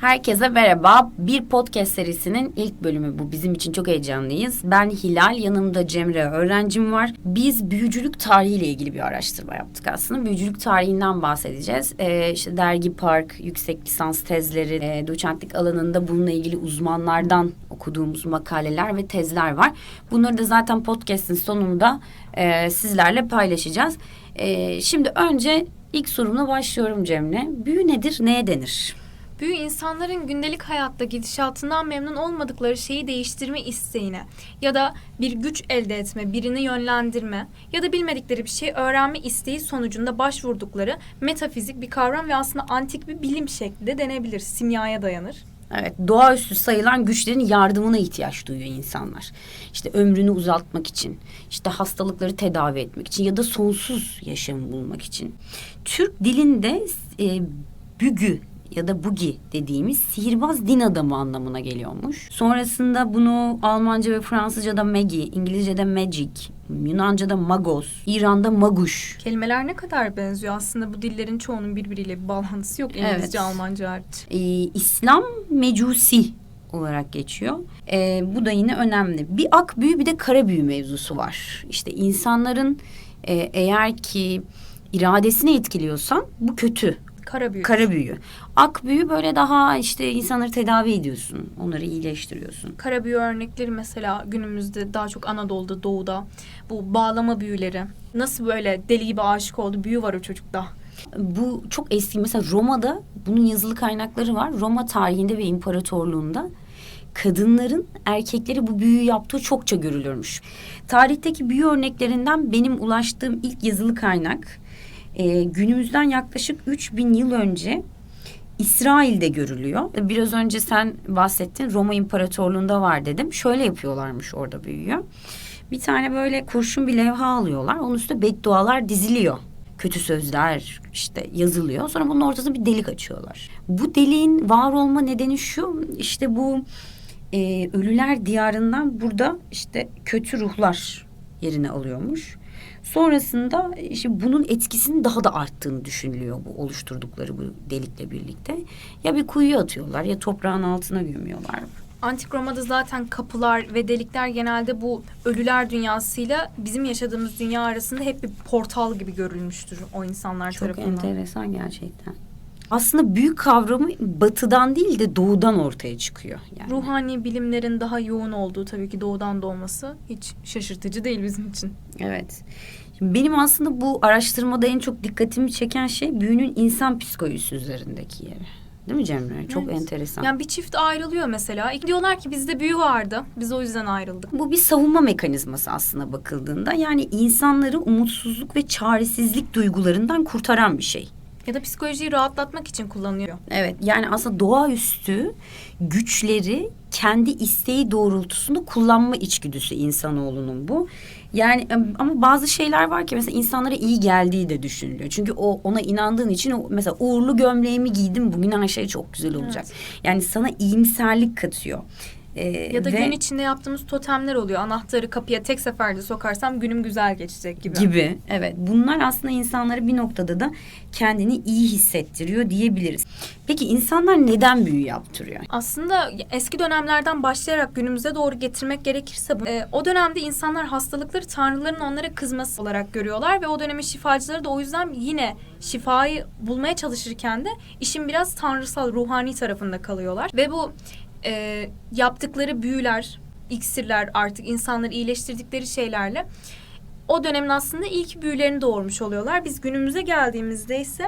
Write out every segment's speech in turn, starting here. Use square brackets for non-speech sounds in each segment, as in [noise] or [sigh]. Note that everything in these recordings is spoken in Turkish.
Herkese merhaba. Bir podcast serisinin ilk bölümü bu. Bizim için çok heyecanlıyız. Ben Hilal, yanımda Cemre öğrencim var. Biz büyücülük tarihiyle ilgili bir araştırma yaptık aslında. Büyücülük tarihinden bahsedeceğiz. Ee, işte dergi park, yüksek lisans tezleri, e, doçentlik alanında bununla ilgili uzmanlardan okuduğumuz makaleler ve tezler var. Bunları da zaten podcast'in sonunda e, sizlerle paylaşacağız. E, şimdi önce ilk sorumla başlıyorum Cemre. Büyü nedir, neye denir? Büyü insanların gündelik hayatta gidişatından memnun olmadıkları şeyi değiştirme isteğine ya da bir güç elde etme, birini yönlendirme ya da bilmedikleri bir şey öğrenme isteği sonucunda başvurdukları metafizik bir kavram ve aslında antik bir bilim şekli de denebilir. Simyaya dayanır. Evet, doğaüstü sayılan güçlerin yardımına ihtiyaç duyuyor insanlar. İşte ömrünü uzaltmak için, işte hastalıkları tedavi etmek için ya da sonsuz yaşam bulmak için. Türk dilinde e, bügü ya da bugi dediğimiz sihirbaz din adamı anlamına geliyormuş. Sonrasında bunu Almanca ve Fransızca'da magi, İngilizce'de magic, Yunanca'da magos, İran'da maguş. Kelimeler ne kadar benziyor aslında bu dillerin çoğunun birbiriyle bir bağlantısı yok İngilizce, Evet. Almanca hariç. Ee, İslam mecusi olarak geçiyor. Ee, bu da yine önemli. Bir ak büyü bir de kara büyü mevzusu var. İşte insanların e, eğer ki iradesini etkiliyorsan bu kötü. Kara büyü. Kara büyü. Ak büyü böyle daha işte insanları tedavi ediyorsun. Onları iyileştiriyorsun. Kara büyü örnekleri mesela günümüzde daha çok Anadolu'da, Doğu'da bu bağlama büyüleri. Nasıl böyle deli gibi aşık oldu büyü var o çocukta. Bu çok eski. Mesela Roma'da bunun yazılı kaynakları var. Roma tarihinde ve imparatorluğunda kadınların erkekleri bu büyüyü yaptığı çokça görülürmüş. Tarihteki büyü örneklerinden benim ulaştığım ilk yazılı kaynak e, günümüzden yaklaşık 3000 yıl önce İsrail'de görülüyor. Biraz önce sen bahsettin Roma İmparatorluğu'nda var dedim. Şöyle yapıyorlarmış orada büyüyü. Bir tane böyle kurşun bir levha alıyorlar. Onun üstüne beddualar diziliyor. Kötü sözler işte yazılıyor. Sonra bunun ortasına bir delik açıyorlar. Bu deliğin var olma nedeni şu. işte bu e, ölüler diyarından burada işte kötü ruhlar yerini alıyormuş. Sonrasında işte bunun etkisinin daha da arttığını düşünülüyor bu oluşturdukları bu delikle birlikte. Ya bir kuyuya atıyorlar ya toprağın altına gömüyorlar. Antik Roma'da zaten kapılar ve delikler genelde bu ölüler dünyasıyla bizim yaşadığımız dünya arasında hep bir portal gibi görülmüştür o insanlar Çok tarafından. enteresan gerçekten. Aslında büyük kavramı batıdan değil de doğudan ortaya çıkıyor. Yani. Ruhani bilimlerin daha yoğun olduğu tabii ki doğudan doğması hiç şaşırtıcı değil bizim için. Evet. Şimdi benim aslında bu araştırmada en çok dikkatimi çeken şey büyünün insan psikolojisi üzerindeki yeri. Değil mi Cemre? Çok Evet. enteresan. Yani bir çift ayrılıyor mesela. Diyorlar ki bizde büyü vardı. Biz o yüzden ayrıldık. Bu bir savunma mekanizması aslında bakıldığında. Yani insanları umutsuzluk ve çaresizlik duygularından kurtaran bir şey. Ya da psikolojiyi rahatlatmak için kullanıyor. Evet yani aslında doğaüstü güçleri kendi isteği doğrultusunda kullanma içgüdüsü insanoğlunun bu. Yani ama bazı şeyler var ki mesela insanlara iyi geldiği de düşünülüyor. Çünkü o ona inandığın için o, mesela uğurlu gömleğimi giydim bugün her şey çok güzel olacak. Yani sana iyimserlik katıyor. Ee, Ya da ve- gün içinde yaptığımız totemler oluyor. Anahtarı kapıya tek seferde sokarsam günüm güzel geçecek gibi. gibi. Evet. Bunlar aslında insanları bir noktada da kendini iyi hissettiriyor diyebiliriz. Peki insanlar neden büyü yaptırıyor? Aslında eski dönemlerden başlayarak günümüze doğru getirmek gerekirse bu- e, o dönemde insanlar hastalıkları tanrıların onlara kızması olarak görüyorlar ve o dönemin şifacıları da o yüzden yine şifayı bulmaya çalışırken de işin biraz tanrısal ruhani tarafında kalıyorlar ve bu e, yaptıkları büyüler, iksirler artık insanları iyileştirdikleri şeylerle o dönemin aslında ilk büyülerini doğurmuş oluyorlar. Biz günümüze geldiğimizde ise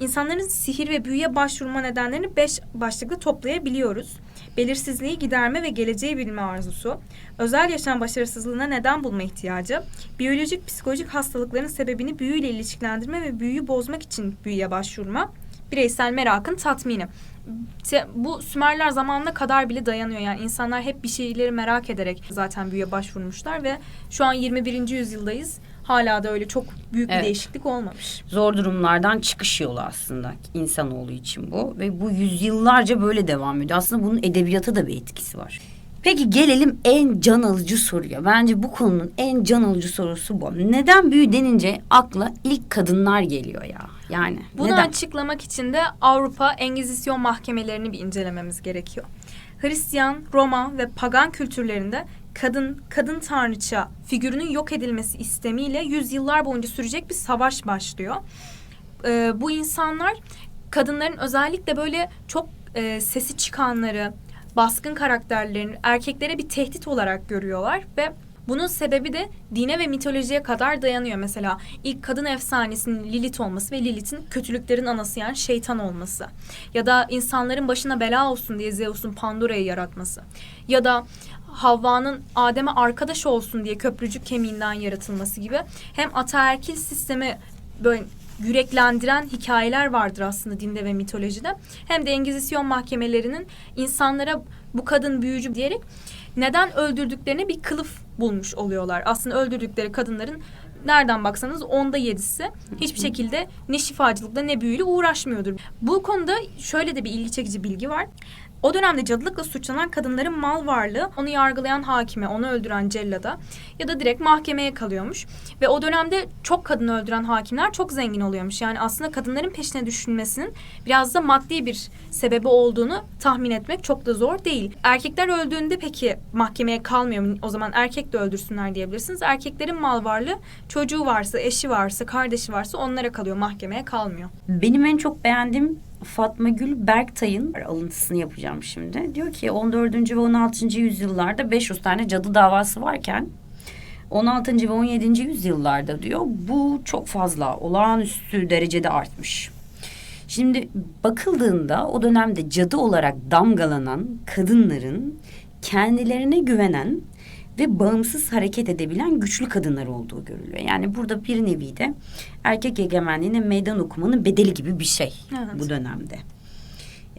insanların sihir ve büyüye başvurma nedenlerini beş başlıklı toplayabiliyoruz. Belirsizliği giderme ve geleceği bilme arzusu, özel yaşam başarısızlığına neden bulma ihtiyacı, biyolojik psikolojik hastalıkların sebebini büyüyle ilişkilendirme ve büyüyü bozmak için büyüye başvurma, bireysel merakın tatmini. Bu Sümerler zamanına kadar bile dayanıyor. Yani insanlar hep bir şeyleri merak ederek zaten büyüye başvurmuşlar ve şu an 21. yüzyıldayız. Hala da öyle çok büyük bir Evet. değişiklik olmamış. Zor durumlardan çıkış yolu aslında insanoğlu için bu. Ve bu yüzyıllarca böyle devam ediyor. Aslında bunun edebiyata da bir etkisi var. Peki gelelim en can alıcı soruya. Bence bu konunun en can alıcı sorusu bu. Neden büyü denince akla ilk kadınlar geliyor ya? Yani Bunu neden? açıklamak için de Avrupa Engizisyon mahkemelerini bir incelememiz gerekiyor. Hristiyan, Roma ve pagan kültürlerinde kadın kadın tanrıça figürünün yok edilmesi istemiyle yüzyıllar boyunca sürecek bir savaş başlıyor. Ee, bu insanlar kadınların özellikle böyle çok e, sesi çıkanları, baskın karakterlerini erkeklere bir tehdit olarak görüyorlar ve bunun sebebi de dine ve mitolojiye kadar dayanıyor. Mesela ilk kadın efsanesinin Lilith olması ve Lilith'in kötülüklerin anası yani şeytan olması. Ya da insanların başına bela olsun diye Zeus'un Pandora'yı yaratması. Ya da Havva'nın Adem'e arkadaş olsun diye köprücük kemiğinden yaratılması gibi hem ataerkil sistemi böyle yüreklendiren hikayeler vardır aslında dinde ve mitolojide. Hem de Engizisyon mahkemelerinin insanlara bu kadın büyücü diyerek neden öldürdüklerine bir kılıf bulmuş oluyorlar. Aslında öldürdükleri kadınların nereden baksanız onda yedisi hiçbir şekilde ne şifacılıkla ne büyüyle uğraşmıyordur. Bu konuda şöyle de bir ilgi çekici bilgi var. O dönemde cadılıkla suçlanan kadınların mal varlığı onu yargılayan hakime, onu öldüren cellada ya da direkt mahkemeye kalıyormuş. Ve o dönemde çok kadın öldüren hakimler çok zengin oluyormuş. Yani aslında kadınların peşine düşünmesinin biraz da maddi bir sebebi olduğunu tahmin etmek çok da zor değil. Erkekler öldüğünde peki mahkemeye kalmıyor mu? O zaman erkek de öldürsünler diyebilirsiniz. Erkeklerin mal varlığı çocuğu varsa, eşi varsa, kardeşi varsa onlara kalıyor. Mahkemeye kalmıyor. Benim en çok beğendiğim Fatma Gül Berktay'ın alıntısını yapacağım şimdi. Diyor ki 14. ve 16. yüzyıllarda 500 tane cadı davası varken 16. ve 17. yüzyıllarda diyor bu çok fazla olağanüstü derecede artmış. Şimdi bakıldığında o dönemde cadı olarak damgalanan kadınların kendilerine güvenen ve bağımsız hareket edebilen güçlü kadınlar olduğu görülüyor. Yani burada bir nevi de erkek egemenliğine meydan okumanın bedeli gibi bir şey Evet. bu dönemde.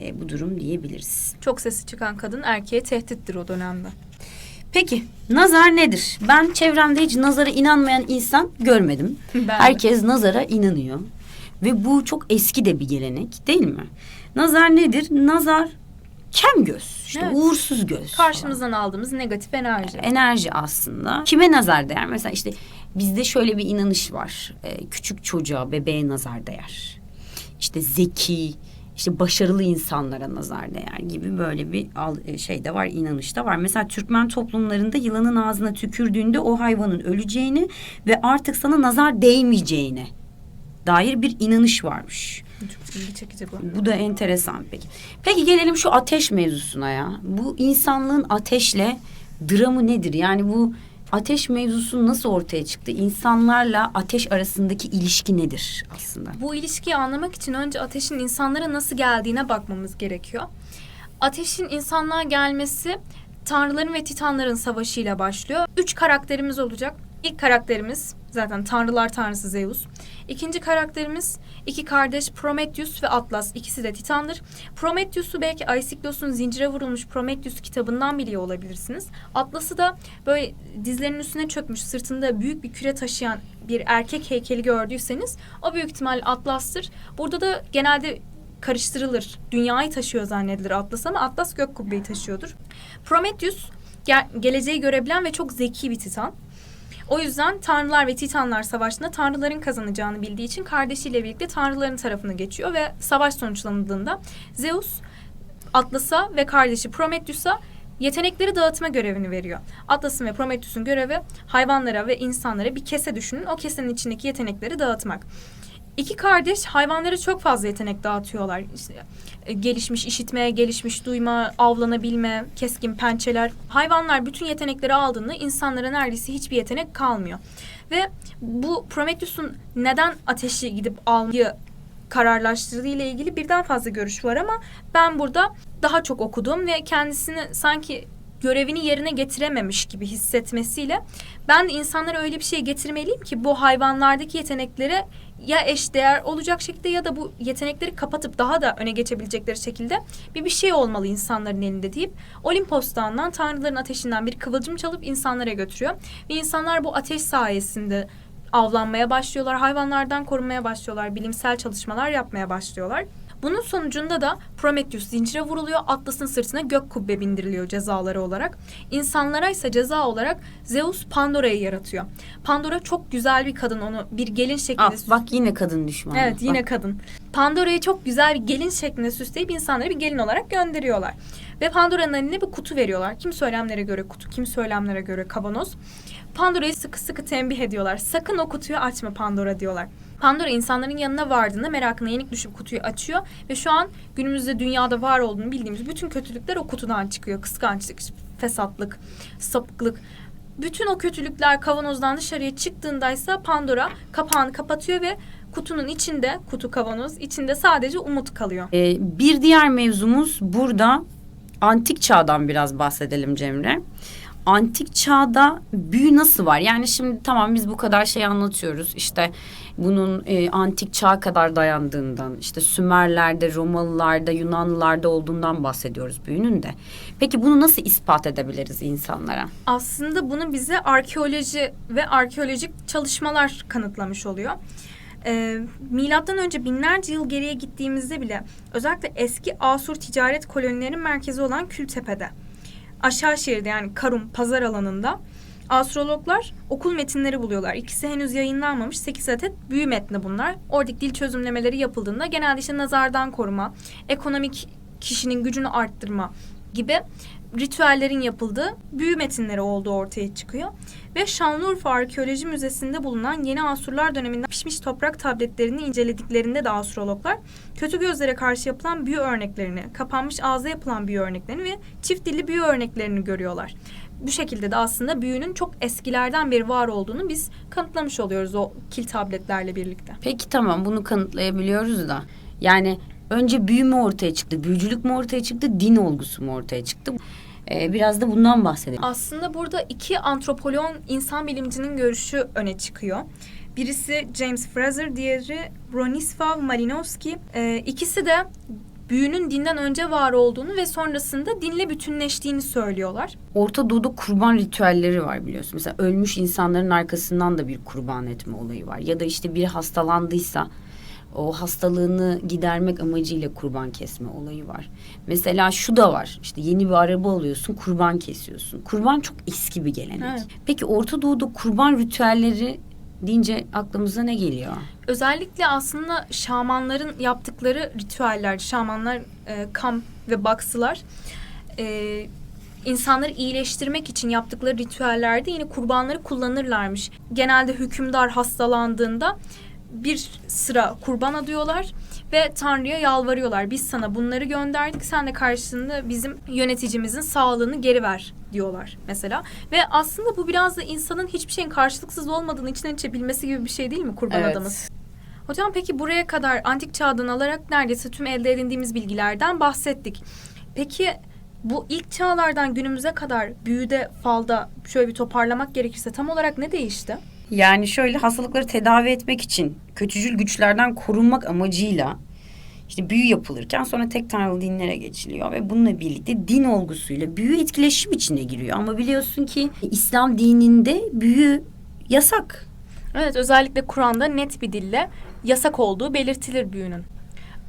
E, bu durum diyebiliriz. Çok sesi çıkan kadın erkeğe tehdittir o dönemde. Peki nazar nedir? Ben çevremde hiç nazara inanmayan insan görmedim. [laughs] Ben de. Herkes nazara inanıyor. Ve bu çok eski de bir gelenek değil mi? Nazar nedir? Nazar kem göz. işte Evet. uğursuz göz. Karşımızdan aldığımız negatif enerji. enerji aslında. Kime nazar değer? Mesela işte bizde şöyle bir inanış var. Ee, küçük çocuğa, bebeğe nazar değer. İşte zeki, işte başarılı insanlara nazar değer gibi böyle bir e, şey de var, inanış da var. Mesela Türkmen toplumlarında yılanın ağzına tükürdüğünde o hayvanın öleceğini ve artık sana nazar değmeyeceğine dair bir inanış varmış. Çok ilgi çekici bu. Bu da enteresan peki. Peki gelelim şu ateş mevzusuna ya. Bu insanlığın ateşle dramı nedir? Yani bu ateş mevzusu nasıl ortaya çıktı? İnsanlarla ateş arasındaki ilişki nedir aslında? Bu ilişkiyi anlamak için önce ateşin insanlara nasıl geldiğine bakmamız gerekiyor. Ateşin insanlığa gelmesi tanrıların ve titanların savaşıyla başlıyor. Üç karakterimiz olacak. İlk karakterimiz zaten tanrılar tanrısı Zeus. İkinci karakterimiz iki kardeş Prometheus ve Atlas. İkisi de titandır. Prometheus'u belki Aisiklos'un zincire vurulmuş Prometheus kitabından biliyor olabilirsiniz. Atlas'ı da böyle dizlerinin üstüne çökmüş sırtında büyük bir küre taşıyan bir erkek heykeli gördüyseniz o büyük ihtimal Atlas'tır. Burada da genelde karıştırılır. Dünyayı taşıyor zannedilir Atlas ama Atlas gök kubbeyi taşıyordur. Prometheus ge- geleceği görebilen ve çok zeki bir titan. O yüzden tanrılar ve titanlar savaşında tanrıların kazanacağını bildiği için kardeşiyle birlikte tanrıların tarafına geçiyor ve savaş sonuçlandığında Zeus Atlas'a ve kardeşi Prometheus'a yetenekleri dağıtma görevini veriyor. Atlas'ın ve Prometheus'un görevi hayvanlara ve insanlara bir kese düşünün. O kesenin içindeki yetenekleri dağıtmak. İki kardeş hayvanlara çok fazla yetenek dağıtıyorlar. İşte, e, gelişmiş işitme, gelişmiş duyma, avlanabilme, keskin pençeler. Hayvanlar bütün yetenekleri aldığında insanlara neredeyse hiçbir yetenek kalmıyor. Ve bu Prometheus'un neden ateşi gidip almayı kararlaştırdığı ile ilgili birden fazla görüş var ama ben burada daha çok okudum ve kendisini sanki görevini yerine getirememiş gibi hissetmesiyle ben de insanlara öyle bir şey getirmeliyim ki bu hayvanlardaki yeteneklere ya eşdeğer olacak şekilde ya da bu yetenekleri kapatıp daha da öne geçebilecekleri şekilde bir bir şey olmalı insanların elinde deyip Olimpos Dağı'ndan tanrıların ateşinden bir kıvılcım çalıp insanlara götürüyor. Ve insanlar bu ateş sayesinde avlanmaya başlıyorlar, hayvanlardan korunmaya başlıyorlar, bilimsel çalışmalar yapmaya başlıyorlar. Bunun sonucunda da Prometheus zincire vuruluyor. Atlas'ın sırtına gök kubbe bindiriliyor cezaları olarak. İnsanlara ise ceza olarak Zeus Pandora'yı yaratıyor. Pandora çok güzel bir kadın onu bir gelin şeklinde Ah, bak yine kadın düşmanı. Evet yine Bak. kadın. Pandora'yı çok güzel bir gelin şeklinde süsleyip insanları bir gelin olarak gönderiyorlar. Ve Pandora'nın eline bir kutu veriyorlar. Kim söylemlere göre kutu, kim söylemlere göre kavanoz. Pandora'yı sıkı sıkı tembih ediyorlar. Sakın o kutuyu açma Pandora diyorlar. Pandora insanların yanına vardığında merakına yenik düşüp kutuyu açıyor ve şu an günümüzde dünyada var olduğunu bildiğimiz bütün kötülükler o kutudan çıkıyor. Kıskançlık, fesatlık, sapıklık. Bütün o kötülükler kavanozdan dışarıya çıktığındaysa Pandora kapağını kapatıyor ve kutunun içinde, kutu kavanoz içinde sadece umut kalıyor. Ee, bir diğer mevzumuz burada antik çağdan biraz bahsedelim Cemre. Antik çağda büyü nasıl var? Yani şimdi tamam biz bu kadar şey anlatıyoruz. İşte bunun e, antik çağa kadar dayandığından, işte Sümerlerde, Romalılarda, Yunanlılarda olduğundan bahsediyoruz büyünün de. Peki bunu nasıl ispat edebiliriz insanlara? Aslında bunu bize arkeoloji ve arkeolojik çalışmalar kanıtlamış oluyor. Ee, milattan önce binlerce yıl geriye gittiğimizde bile özellikle eski Asur ticaret kolonilerinin merkezi olan Kültepe'de aşağı şehirde yani Karum pazar alanında astrologlar okul metinleri buluyorlar. İkisi henüz yayınlanmamış 8 adet büyü metni bunlar. Oradaki dil çözümlemeleri yapıldığında genelde işte nazardan koruma, ekonomik kişinin gücünü arttırma gibi ritüellerin yapıldığı büyü metinleri olduğu ortaya çıkıyor. Ve Şanlıurfa Arkeoloji Müzesi'nde bulunan yeni Asurlar döneminden pişmiş toprak tabletlerini incelediklerinde de astrologlar kötü gözlere karşı yapılan büyü örneklerini, kapanmış ağza yapılan büyü örneklerini ve çift dilli büyü örneklerini görüyorlar. Bu şekilde de aslında büyünün çok eskilerden beri var olduğunu biz kanıtlamış oluyoruz o kil tabletlerle birlikte. Peki tamam bunu kanıtlayabiliyoruz da. Yani önce büyü mü ortaya çıktı, büyücülük mü ortaya çıktı, din olgusu mu ortaya çıktı? Ee, biraz da bundan bahsedelim. Aslında burada iki antropoloğun insan bilimcinin görüşü öne çıkıyor. Birisi James Fraser, diğeri Bronislaw Malinowski. Ee, ikisi de büyünün dinden önce var olduğunu ve sonrasında dinle bütünleştiğini söylüyorlar. Orta Doğu'da kurban ritüelleri var biliyorsun. Mesela ölmüş insanların arkasından da bir kurban etme olayı var. Ya da işte biri hastalandıysa o hastalığını gidermek amacıyla kurban kesme olayı var. Mesela şu da var. İşte yeni bir araba alıyorsun, kurban kesiyorsun. Kurban çok eski bir gelenek. Evet. Peki Orta Doğu'da kurban ritüelleri deyince aklımıza ne geliyor? Özellikle aslında şamanların yaptıkları ritüeller, şamanlar e, kam ve baksılar e, insanları iyileştirmek için yaptıkları ritüellerde yine kurbanları kullanırlarmış. Genelde hükümdar hastalandığında bir sıra kurban adıyorlar ve Tanrı'ya yalvarıyorlar. Biz sana bunları gönderdik. Sen de karşılığında bizim yöneticimizin sağlığını geri ver diyorlar mesela. Ve aslında bu biraz da insanın hiçbir şeyin karşılıksız olmadığını içten içe bilmesi gibi bir şey değil mi kurban Evet. adamı? Hocam peki buraya kadar antik çağdan alarak neredeyse tüm elde edindiğimiz bilgilerden bahsettik. Peki bu ilk çağlardan günümüze kadar büyüde, falda şöyle bir toparlamak gerekirse tam olarak ne değişti? Yani şöyle hastalıkları tedavi etmek için kötücül güçlerden korunmak amacıyla işte büyü yapılırken sonra tek tanrılı dinlere geçiliyor ve bununla birlikte din olgusuyla büyü etkileşim içine giriyor. Ama biliyorsun ki İslam dininde büyü yasak. Evet özellikle Kur'an'da net bir dille yasak olduğu belirtilir büyünün.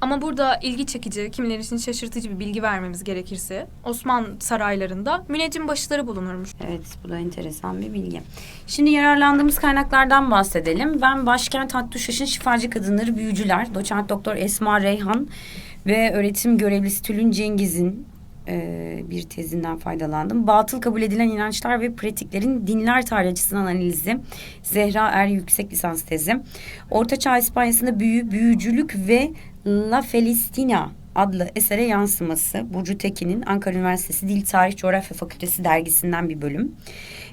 Ama burada ilgi çekici, kimileri için şaşırtıcı bir bilgi vermemiz gerekirse Osmanlı saraylarında müneccim başları bulunurmuş. Evet bu da enteresan bir bilgi. Şimdi yararlandığımız kaynaklardan bahsedelim. Ben Başkent Hattuşaş'ın Şifacı Kadınları Büyücüler, doçent doktor Esma Reyhan ve öğretim görevlisi Tülün Cengiz'in e, bir tezinden faydalandım. Batıl kabul edilen inançlar ve pratiklerin dinler tarihi açısından analizi. Zehra Er yüksek lisans tezi. Ortaçağ İspanya'sında büyü, büyücülük ve La Felistina adlı esere yansıması. Burcu Tekin'in Ankara Üniversitesi Dil Tarih Coğrafya Fakültesi dergisinden bir bölüm.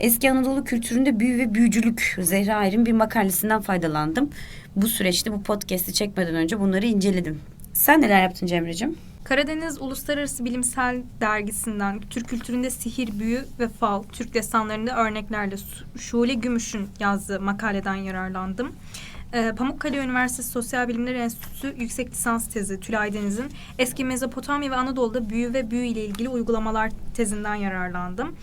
Eski Anadolu kültüründe büyü ve büyücülük Zehra Er'in bir makalesinden faydalandım. Bu süreçte bu podcast'i çekmeden önce bunları inceledim. Sen neler yaptın Cemre'cim? Karadeniz Uluslararası Bilimsel Dergisi'nden Türk kültüründe sihir, büyü ve fal, Türk destanlarında örneklerle Şule Gümüş'ün yazdığı makaleden yararlandım. Ee, Pamukkale Üniversitesi Sosyal Bilimler Enstitüsü yüksek lisans tezi Tülay Deniz'in eski Mezopotamya ve Anadolu'da büyü ve büyü ile ilgili uygulamalar tezinden yararlandım.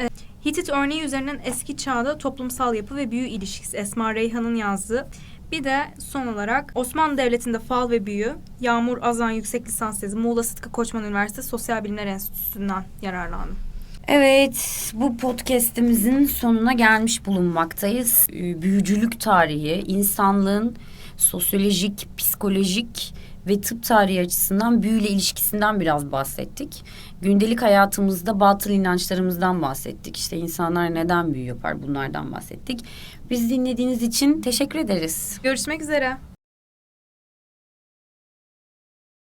Ee, Hitit örneği üzerinden eski çağda toplumsal yapı ve büyü ilişkisi Esma Reyhan'ın yazdığı Bir de son olarak Osmanlı Devleti'nde fal ve büyü, Yağmur Azan Yüksek Lisans Tezi, Muğla Sıtkı Koçman Üniversitesi Sosyal Bilimler Enstitüsü'nden yararlandım. Evet, bu podcast'imizin sonuna gelmiş bulunmaktayız. Ee, Büyücülük tarihi, insanlığın sosyolojik, psikolojik ve tıp tarihi açısından büyüyle ilişkisinden biraz bahsettik. Gündelik hayatımızda batıl inançlarımızdan bahsettik. İşte insanlar neden büyü yapar bunlardan bahsettik. Biz dinlediğiniz için teşekkür ederiz. Görüşmek üzere.